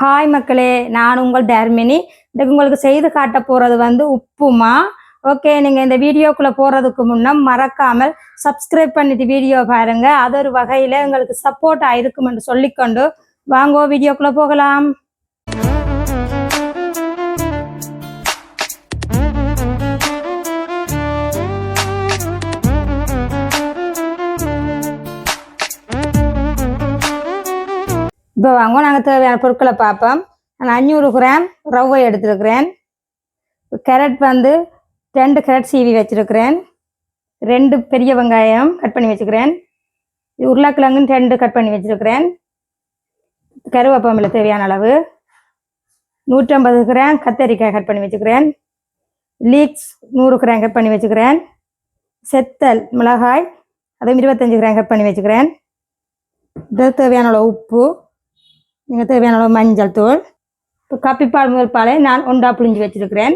Hi மக்களே. நான் உங்கள் டர்மினி இதுக்கு உங்களுக்கு செய்து காட்ட போகிறது வந்து உப்புமா. ஓகே நீங்கள் இந்த வீடியோக்குள்ளே போகிறதுக்கு முன்னே மறக்காமல் சப்ஸ்கிரைப் பண்ணிட்டு வீடியோ பாருங்கள் அது ஒரு வகையில் உங்களுக்கு சப்போர்ட் ஆயிருக்கும் என்று சொல்லிக்கொண்டு வாங்கோ வீடியோக்குள்ளே போகலாம். இப்போ வாங்க நாங்கள் தேவையான பொருட்களை பார்ப்போம். நான் அஞ்சூறு கிராம் ரவை எடுத்துருக்கிறேன். கேரட் வந்து ரெண்டு கேரட் சீவி வச்சுருக்கிறேன். ரெண்டு பெரிய வெங்காயம் கட் பண்ணி வச்சுக்கிறேன் இது உருளைக்கிழங்குன்னு ரெண்டு கட் பண்ணி வச்சுருக்கிறேன். கருவேப்பமில் தேவையான அளவு. நூற்றம்பது கிராம் கத்தரிக்காய் கட் பண்ணி வச்சுக்கிறேன் லீக்ஸ் நூறு கிராம் கட் பண்ணி வச்சுக்கிறேன் செத்தல் மிளகாய் அதுவும் இருபத்தஞ்சி கிராம் கட் பண்ணி வச்சுக்கிறேன் இது தேவையான அளவு உப்பு. நீங்கள் தேவையான அளவு மஞ்சள் தூள் இப்போ கப்பிப்பால் முதல் பாலை நான் ஒன்றா புளிஞ்சு வச்சிருக்கிறேன்.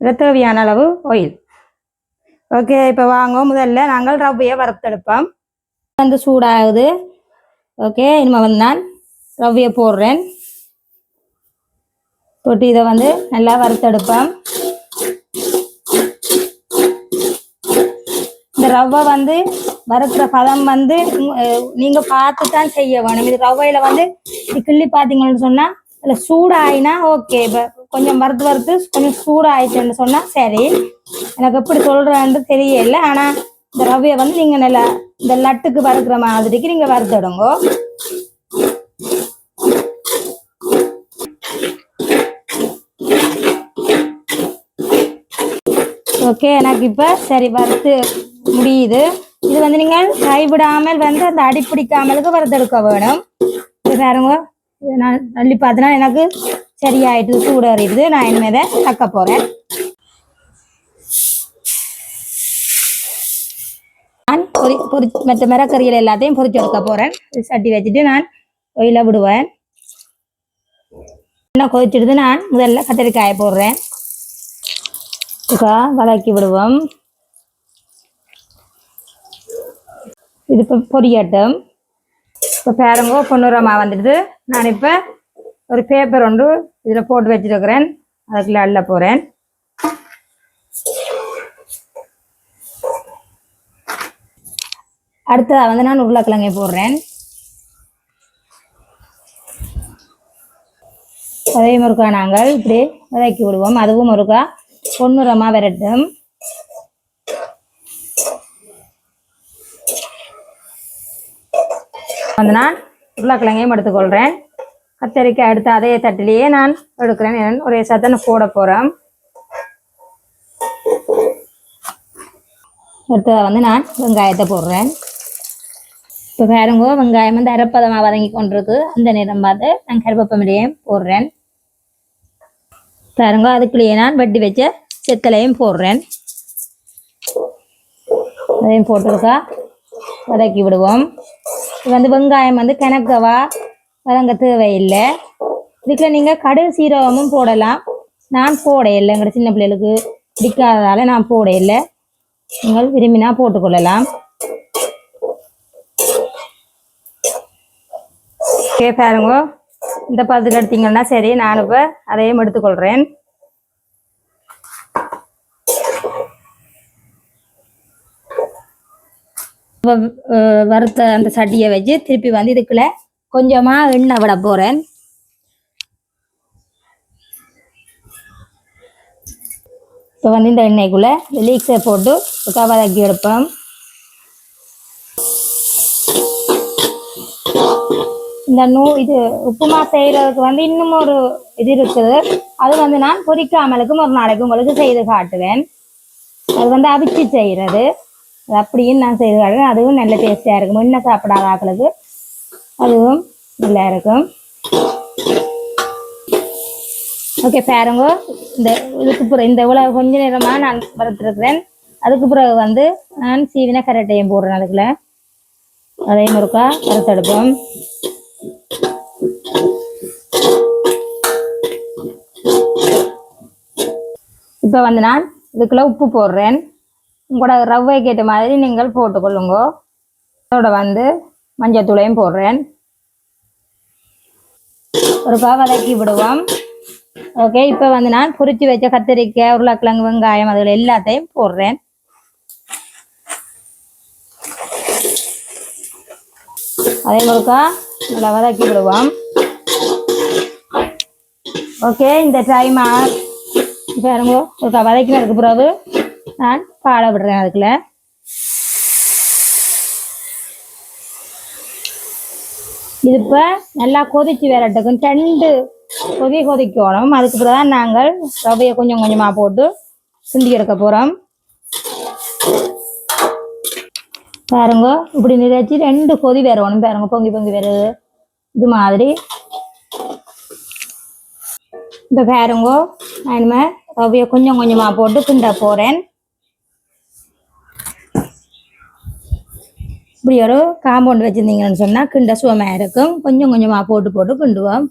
இதில் தேவையான அளவு ஆயில் ஓகே இப்போ வாங்க முதல்ல நாங்கள் ரவ்வையை வறுத்தெடுப்போம். வந்து சூடாகுது. ஓகே இனிமே வந்து நான் ரவ்வையை போடுறேன். போட்டு இதை வந்து நல்லா வறுத்தெடுப்போம். இந்த ரவ்வை வந்து வறுக்கிற பதம் வந்து நீங்க பார்த்து தான் செய்ய வேணும். இது ரவையில வந்து கிள்ளி பார்த்தீங்கன்னு சொன்னா இல்ல சூடாயினா ஓகே இப்போ கொஞ்சம் வறுத்து வறுத்து கொஞ்சம் சூடாயிடுச்சுன்னு சொன்னா சரி. எனக்கு எப்படி சொல்றேன்னு தெரியல. ஆனா இந்த ரவையை வந்து நீங்க நல்லா இந்த லட்டுக்கு வறுக்கிற மாதிரிக்கு நீங்க வறுத்துடுங்க. ஓகே எனக்கு இப்போ சரி வறுத்து முடியுது. இது வந்து நீங்கள் கைவிடாமல் வந்து அந்த அடி பிடிக்காமலுக்கு வறுத்தெடுக்க வேணும். பாருங்க. நான் அள்ளி பார்த்தனா எனக்கு சரியாயிட்டு சூடு அறியுது நான் இனிமேதை தக்க போகிறேன் நான் பொறி பொரி மற்ற மிரக்கறிகள் எல்லாத்தையும் பொறிச்சு எடுக்க போகிறேன் சட்டி வச்சுட்டு நான் ஒயில விடுவேன். என்ன கொதிச்சிடுது. நான் முதல்ல கத்திரிக்காயை போடுறேன். வதக்கி விடுவோம். இது இப்போ பொரியட்டும். இப்போ பேரங்கோ பொன்னூரமாக வந்துடுது. நான் இப்போ ஒரு பேப்பர் ஒன்று இதில் போட்டு வச்சுருக்கிறேன். அதுக்குள்ளே அள்ள போகிறேன் அடுத்ததாக வந்து நான் உருளைக்கிழங்கை போடுறேன். அதையும் முறுக்கா நாங்கள் இப்படி வதக்கி விடுவோம். அதுவும் ஒருக்கா பொன்னுரமாக விரட்டும். வந்து நான் உருளைக்கிழங்கையும் எடுத்துக்கொள்கிறேன் கத்தரிக்காய் எடுத்து அதே தட்டிலேயே நான் எடுக்கிறேன். ஒரே சத்தனை போட போகிறேன் அடுத்ததாக வந்து நான் வெங்காயத்தை போடுறேன். இப்போ பாருங்க வெங்காயம் வந்து அரைப்பதமாக வதங்கி கொண்டிருக்கு. அந்த நேரம் பார்த்து நான் கருவேப்பமிலையும் போடுறேன். பாருங்க அதுக்குள்ளேயே நான் வட்டி வச்ச செத்தலையும் போடுறேன். அதையும் போட்டிருக்கா வதக்கி விடுவோம். இது வந்து வெங்காயம் வந்து கிணக்கவா வதங்க தேவையில்லை. இதுக்குள்ள நீங்கள் கடுகு சீரகமும் போடலாம். நான் போட இல்லை எங்களோட சின்ன பிள்ளைகளுக்கு பிடிக்காததால நான் போட இல்லை நீங்கள் விரும்பினா போட்டுக்கொள்ளலாம். ஓகே பாருங்க இந்த பதத்துக்கு எடுத்தீங்கன்னா சரி நான் இப்போ அதையும் எடுத்துக்கொள்கிறேன் இப்போ அஹ், வறுத்த அந்த சட்டியை வச்சு திருப்பி வந்து இதுக்குள்ள கொஞ்சமாக எண்ணெய் விட போகிறேன் இப்போ வந்து இந்த எண்ணெய்க்குள்ளே லீக்ஸை போட்டு வதக்கி எடுப்போம் இந்த நூ இது உப்புமா செய்யறதுக்கு வந்து இன்னும் ஒரு இது இருக்குது. அது வந்து நான் பொறிக்காமலுக்கும் ஒரு நாளைக்கு உங்களுக்கு செய்து காட்டுவேன். அது வந்து அவிச்சு செய்கிறது அப்படியும் நான் செய்து காட்டுறேன் அதுவும் நல்ல டேஸ்டியாக இருக்கும். முன்ன சாப்பிடாத ஆக்களுக்கு அதுவும் நல்லா இருக்கும். ஓகே பாருங்க. இந்த இதுக்கு பிறகு இந்த இவ்வளோ கொஞ்ச நேரமாக நான் வறுத்துருக்கிறேன். அதுக்கு பிறகு வந்து நான் சீவின கரட்டையும் போடுறேன் அதுக்குள்ள. அதையும் ஒருக்கா வறுத்தெடுப்போம். இப்போ வந்து நான் இதுக்குள்ள உப்பு போடுறேன். உங்களோட ரவ்வை கேட்ட மாதிரி நீங்கள் போட்டுக்கொள்ளுங்க. அதோட வந்து மஞ்சத்தூளையும் போடுறேன். ஒரு பா வதக்கி விடுவோம். ஓகே இப்போ வந்து நான் பொறிச்சு வச்ச கத்திரிக்காய் உருளைக்கிழங்கு வெங்காயம் அதுகள் எல்லாத்தையும் போடுறேன். அதே முழுக்கா நல்லா வதக்கி விடுவோம். ஓகே இந்த டைம் பாருங்க ஒருக்கா வதக்கினதுக்கு பிறகு நான் பாட விடுறேன் அதுக்குள்ள. இது இப்போ நல்லா கொதிச்சு வரட்டுக்கும் ரெண்டு கொதி கொதிக்கணும். அதுக்கு பிறகு தான் நாங்கள் ரவையை கொஞ்சம் கொஞ்சமாக போட்டு கிண்டி எடுக்க போகிறோம் பாருங்க இப்படி நிறைச்சி ரெண்டு கொதி வரணும் பாருங்க பொங்கி பொங்கி வருது இது மாதிரி. இப்போ பாருங்க நான் இனிமேல் ரவையை கொஞ்சம் கொஞ்சமாக போட்டு கிண்ட போகிறேன் இப்படி ஒரு காம்பவுண்ட் வச்சுருந்தீங்கன்னு சொன்னால் கிண்ட சுவமாக இருக்கும். கொஞ்சம் கொஞ்சமாக போட்டு போட்டு கிண்டுவோம்.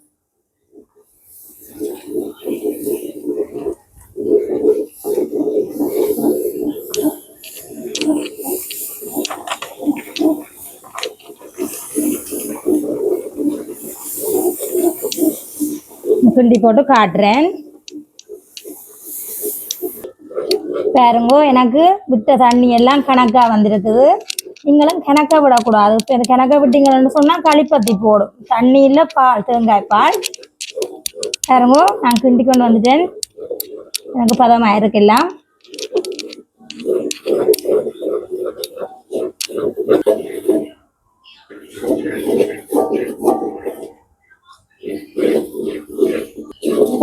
கிண்டி போட்டு காட்டுறேன். பாருங்க எனக்கு விட்ட தண்ணி எல்லாம் கணக்காக வந்துருக்குது. நீங்களும் கிணக்க விடக்கூடாது. இப்போ இந்த கணக்காக விட்டீங்கன்னு சொன்னால் களிப்பத்தி போடும். தண்ணியில் பால் தேங்காய் பால். பாருங்க நான் கிண்டி கொண்டு வந்துட்டேன். எனக்கு பதமாக இருக்கலாம்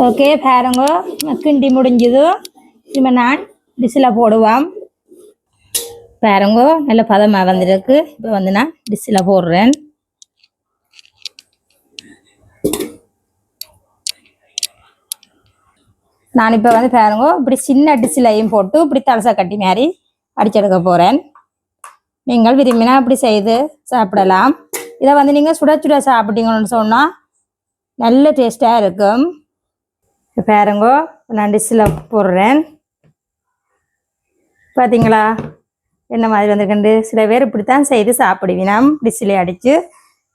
ஓகே பாருங்க கிண்டி முடிஞ்சது. இப்போ நான் டிஷ்ஷில் போடுவோம். பாருங்கோ நல்ல பதமாக வந்துருக்கு. இப்போ வந்து நான் டிஷ்ஷில் போடுறேன். நான் இப்போ வந்து பாருங்கோ இப்படி சின்ன டிஷ்ஷிலையும் போட்டு இப்படி தலசை கட்டி மாதிரி அடிச்செடுக்க போகிறேன் நீங்கள் விரும்பினா இப்படி செய்து சாப்பிடலாம். இதை வந்து நீங்கள் சுட சுட சாப்பிட்டீங்கன்னு சொன்னால் நல்ல டேஸ்ட்டாக இருக்கும். இப்போ நான் டிஷ்ஷில் போடுறேன். பார்த்தீங்களா என்ன மாதிரி வந்திருக்குண்டு சில பேர் இப்படித்தான் செய்து சாப்பிடுவினாம் டிஷ்ஷில் அடித்து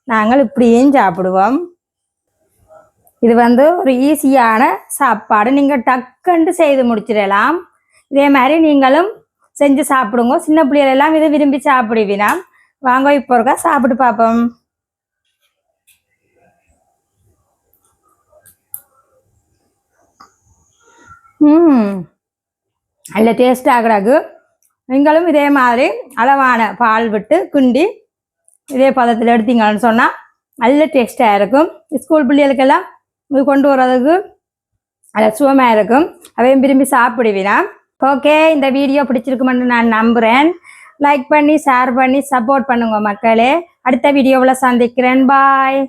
நாங்கள் இப்படியும் சாப்பிடுவோம். இது வந்து ஒரு ஈஸியான சாப்பாடு. நீங்கள் டக்குன்ட்டு செய்து முடிச்சிடலாம். இதே மாதிரி நீங்களும் செஞ்சு சாப்பிடுங்க. சின்ன பிள்ளைகளெல்லாம் இதை விரும்பி சாப்பிடுவினாம் வாங்க இப்போ இருக்கா சாப்பிட்டு பார்ப்போம். ம். நல்ல டேஸ்ட் ஆகுறாங்க நீங்களும் இதே மாதிரி அளவான பால் விட்டு கிண்டி இதே பதத்தில் எடுத்தீங்கன்னு சொன்னால் நல்ல டேஸ்ட்டாக இருக்கும். ஸ்கூல் பிள்ளைகளுக்கெல்லாம் இது கொண்டு வர்றதுக்கு நல்ல சுகமாக இருக்கும். அதையும் விரும்பி சாப்பிடுவீனா ஓகே இந்த வீடியோ பிடிச்சிருக்குமென்னு நான் நம்புகிறேன் லைக் பண்ணி ஷேர் பண்ணி சப்போர்ட் பண்ணுங்க மக்களே. அடுத்த வீடியோவில் சந்திக்கிறேன். பாய்